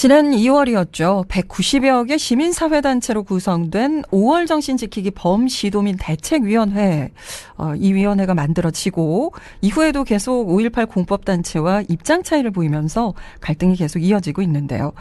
지난 2월이었죠. 190여 개 시민사회단체로 구성된 5월 정신 지키기 범시도민 대책위원회. 어, 이 위원회가 만들어지고 이후에도 계속 5.18 공법단체와 입장 차이를 보이면서 갈등이 계속 이어지고 있는데요.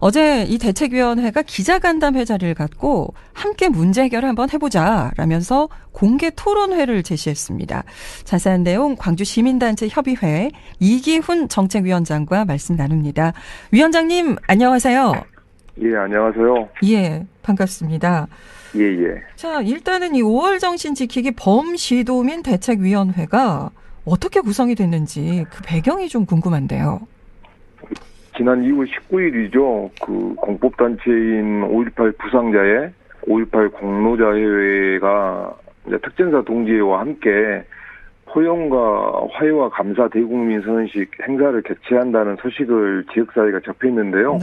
어제 이 대책위원회가 기자간담회 자리를 갖고 함께 문제 해결을 한번 해보자 라면서 공개 토론회를 제시했습니다. 자세한 내용 광주 시민단체 협의회 이기훈 정책위원장과 말씀 나눕니다. 위원장님 안녕하세요. 예, 안녕하세요. 예, 반갑습니다. 예, 예. 자, 일단은 이 5월 정신 지키기 범시도민 대책위원회가 어떻게 구성이 됐는지 그 배경이 좀 궁금한데요. 지난 2월 19일이죠. 그 공법단체인 5.18 부상자의 5.18 공로자회가 이제 특전사 동지회와 함께 포용과 화해와 감사 대국민 선언식 행사를 개최한다는 소식을 지역사회가 접했는데요.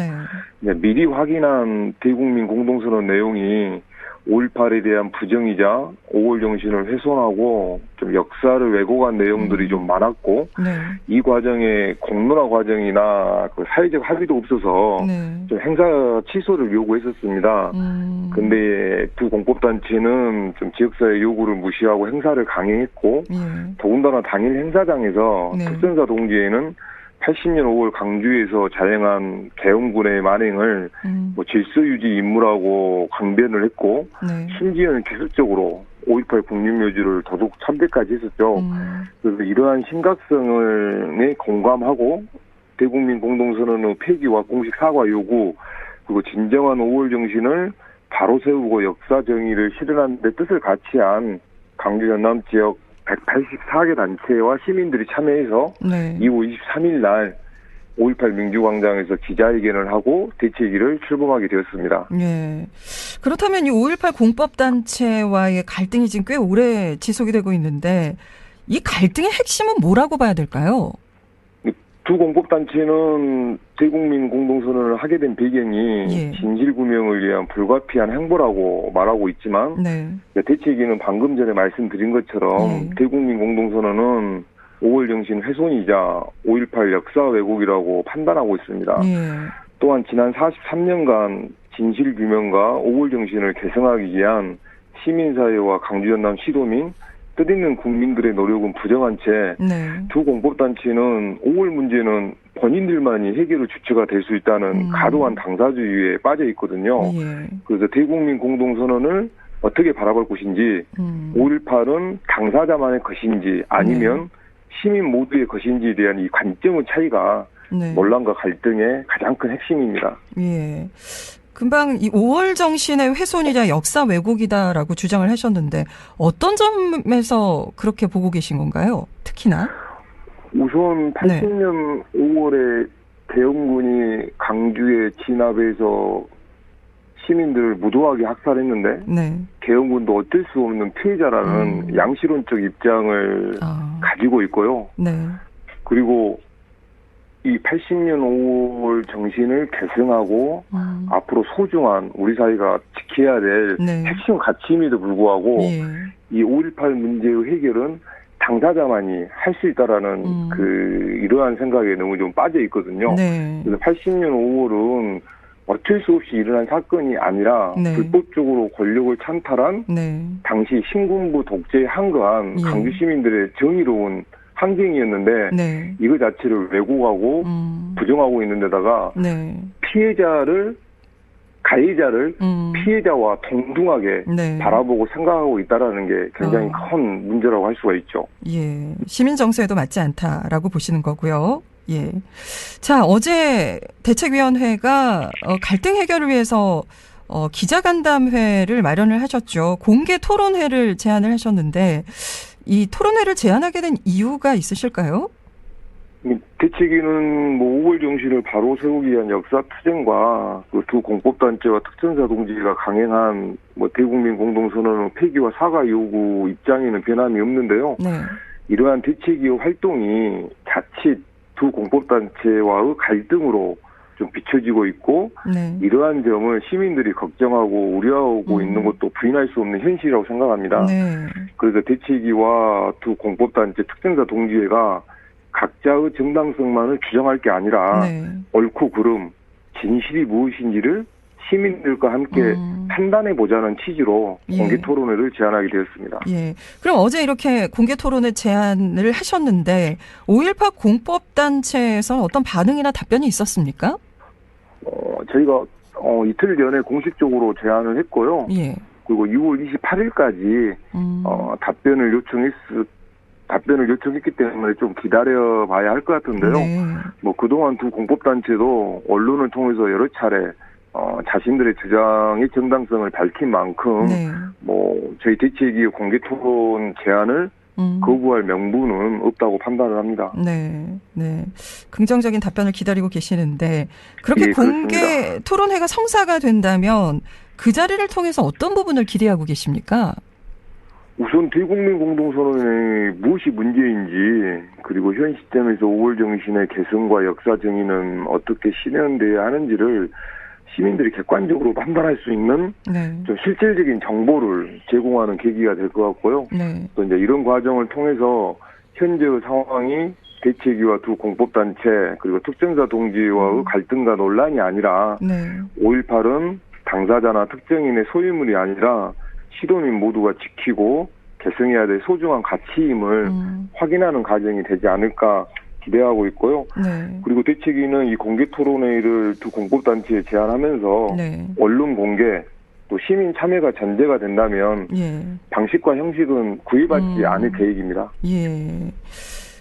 네. 미리 확인한 대국민 공동선언 내용이 5.18에 대한 부정이자 5월 정신을 훼손하고 좀 역사를 왜곡한 내용들이 음. 좀 많았고 네. 이 과정에 공론화 과정이나 그 사회적 합의도 없어서 네. 좀 행사 취소를 요구했었습니다. 음. 근데 두 공법단체는 좀 지역사회 요구를 무시하고 행사를 강행했고 예. 더군다나 당일 행사장에서 네. 특전사 동지회는 80년 5월 강주에서 자행한 계엄군의 만행을 음. 뭐 질서 유지 임무라고 강변을 했고 네. 심지어는 계속적으로 5.18 국립묘지를 도둑 참배까지 했었죠. 음. 그래서 이러한 심각성을 공감하고 대국민 공동선언의 폐기와 공식 사과 요구 그리고 진정한 5월 정신을 바로 세우고 역사 정의를 실현하는 데 뜻을 같이 한 강주 전남 지역 184개 단체와 시민들이 참여해서 네. 2월 23일 날 5.18 민주광장에서 기자회견을 하고 대책위를 출범하게 되었습니다. 예. 그렇다면 이 5.18 공법단체와의 갈등이 지금 꽤 오래 지속이 되고 있는데 이 갈등의 핵심은 뭐라고 봐야 될까요? 두 공법단체는 대국민 공동선언을 하게 된 배경이 예. 진실구명을 위한 불가피한 행보라고 말하고 있지만 네. 대책위는 방금 전에 말씀드린 것처럼 예. 대국민 공동선언은 5월 정신 훼손이자 5.18 역사 왜곡이라고 판단하고 있습니다. 예. 또한 지난 43년간 진실규명과 5월 정신을 개성하기 위한 시민사회와 강주 전남 시도민 뜻있는 국민들의 노력은 부정한 채 네. 두 공법단체는 5월 문제는 본인들만이 해결의 주체가 될 수 있다는 음. 가도한 당사주의에 빠져 있거든요. 예. 그래서 대국민 공동선언을 어떻게 바라볼 것인지 음. 5.18은 당사자만의 것인지 아니면 시민 모두의 것인지에 대한 이 관점의 차이가 네. 논란과 갈등의 가장 큰 핵심입니다. 예. 금방 이 5월 정신의 훼손이자 역사 왜곡이다라고 주장을 하셨는데 어떤 점에서 그렇게 보고 계신 건가요? 특히나? 우선 네. 80년 5월에 대원군이 강주에 진압해서 시민들을 무도하게 학살했는데 네. 개헌군도 어쩔 수 없는 피해자라는 음. 양심론적 입장을 아. 가지고 있고요. 네. 그리고 이 80년 5월 정신을 계승하고 음. 앞으로 소중한 우리 사회가 지켜야 될 네. 핵심 가치임에도 불구하고 예. 이5.18 문제의 해결은 당사자만이 할 수 있다라는 음. 그 이러한 생각에 너무 좀 빠져 있거든요. 네. 그래서 80년 5월은 어쩔 수 없이 일어난 사건이 아니라 네. 불법적으로 권력을 찬탈한 네. 당시 신군부 독재에 항거한 예. 강주 시민들의 정의로운 항쟁이었는데 네. 이거 자체를 왜곡하고 음. 부정하고 있는 데다가 네. 피해자를 가해자를 음. 피해자와 동등하게 네. 바라보고 생각하고 있다라는 게 굉장히 어. 큰 문제라고 할 수가 있죠. 예. 시민 정서에도 맞지 않다라고 보시는 거고요. 예. 자, 어제 대책위원회가 어, 갈등 해결을 위해서 어, 기자간담회를 마련을 하셨죠. 공개 토론회를 제안을 하셨는데 이 토론회를 제안하게 된 이유가 있으실까요? 대책위는 뭐 5월 정신을 바로 세우기 위한 역사 투쟁과 그 두 공법단체와 특전사 동지가 강행한 뭐 대국민 공동선언의 폐기와 사과 요구 입장에는 변함이 없는데요. 네. 이러한 대책위의 활동이 자칫 두 공법단체와의 갈등으로 좀 비춰지고 있고 네. 이러한 점을 시민들이 걱정하고 우려하고 음. 있는 것도 부인할 수 없는 현실이라고 생각합니다. 네. 그래서 대책위와 두 공법단체 특정사 동지회가 각자의 정당성만을 주장할 게 아니라 네. 옳고 그름, 진실이 무엇인지를 시민들과 함께 음. 판단해 보자는 취지로 예. 공개 토론회를 제안하게 되었습니다. 예. 그럼 어제 이렇게 공개 토론회 제안을 하셨는데 5.18 공법 단체에서 어떤 반응이나 답변이 있었습니까? 어, 저희가 어, 이틀 전에 공식적으로 제안을 했고요. 예. 그리고 6월 28일까지 음. 어, 답변을 요청했 답변을 요청했기 때문에 좀 기다려 봐야 할 것 같은데요. 네. 뭐 그동안 두 공법단체도 언론을 통해서 여러 차례 어, 자신들의 주장의 정당성을 밝힌 만큼 네. 뭐 저희 대책위 공개 토론 제안을 음. 거부할 명분은 없다고 판단을 합니다. 네, 네. 긍정적인 답변을 기다리고 계시는데 그렇게 예, 공개 그렇습니다. 토론회가 성사가 된다면 그 자리를 통해서 어떤 부분을 기대하고 계십니까? 우선 대국민 공동선언의 무엇이 문제인지 그리고 현 시점에서 5월 정신의 개성과 역사 정의는 어떻게 실현돼야 하는지를 시민들이 객관적으로 판단할 수 있는 네, 좀 실질적인 정보를 제공하는 계기가 될 것 같고요. 네, 또 이제 이런 과정을 통해서 현재의 상황이 대책위와 두 공법단체 그리고 특정자 동지와의 음. 갈등과 논란이 아니라 네, 5.18은 당사자나 특정인의 소유물이 아니라 시도민 모두가 지키고 계승해야 될 소중한 가치임을 음, 확인하는 과정이 되지 않을까 기대하고 있고요. 네, 그리고 대책위는 이 공개 토론회를 두 공법단체에 제안하면서 네, 언론 공개 또 시민 참여가 전제가 된다면 예, 방식과 형식은 구애받지 음. 않을 계획입니다. 예.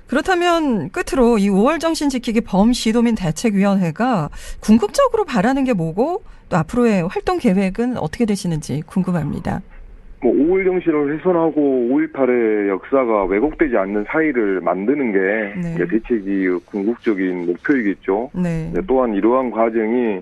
그렇다면 끝으로 이 5월 정신 지키기 범시도민 대책위원회가 궁극적으로 바라는 게 뭐고 또 앞으로의 활동 계획은 어떻게 되시는지 궁금합니다. 뭐 5월 정신을 훼손하고 5.18의 역사가 왜곡되지 않는 사회를 만드는 게 네. 대책이 궁극적인 목표이겠죠. 네, 네, 또한 이러한 과정이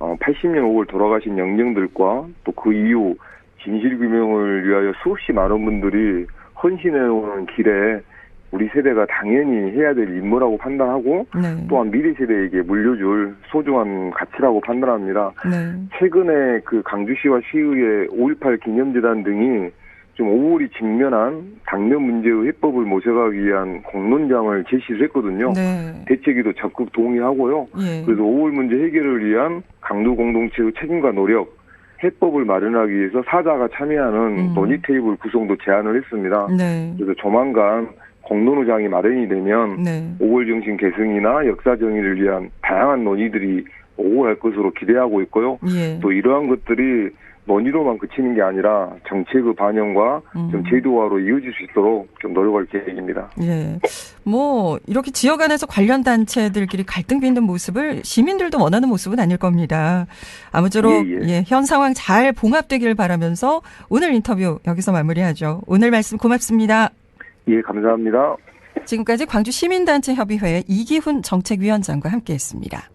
어, 80년 5월 돌아가신 영령들과 또 그 이후 진실 규명을 위하여 수없이 많은 분들이 헌신해오는 길에 우리 세대가 당연히 해야 될 임무라고 판단하고 네, 또한 미래 세대에게 물려줄 소중한 가치라고 판단합니다. 네, 최근에 그 강주시와 시의회 5.18 기념재단 등이 좀 5월이 직면한 당면 문제의 해법을 모색하기 위한 공론장을 제시를 했거든요. 네, 대책위도 적극 동의하고요. 예, 그래서 5월 문제 해결을 위한 강도 공동체의 책임과 노력, 해법을 마련하기 위해서 사자가 참여하는 음. 논의 테이블 구성도 제안을 했습니다. 네, 그래서 조만간 공론의장이 마련이 되면 네, 5월 정신 계승이나 역사 정의를 위한 다양한 논의들이 오고 갈 것으로 기대하고 있고요. 예, 또 이러한 것들이 논의로만 그치는 게 아니라 정책의 반영과 좀 음. 제도화로 이어질 수 있도록 좀 노력할 계획입니다. 예. 뭐 이렇게 지역 안에서 관련 단체들끼리 갈등 빚는 모습을 시민들도 원하는 모습은 아닐 겁니다. 아무쪼록 예, 예. 예, 현 상황 잘 봉합되길 바라면서 오늘 인터뷰 여기서 마무리하죠. 오늘 말씀 고맙습니다. 예, 감사합니다. 지금까지 광주 시민단체 협의회 이기훈 정책위원장과 함께했습니다.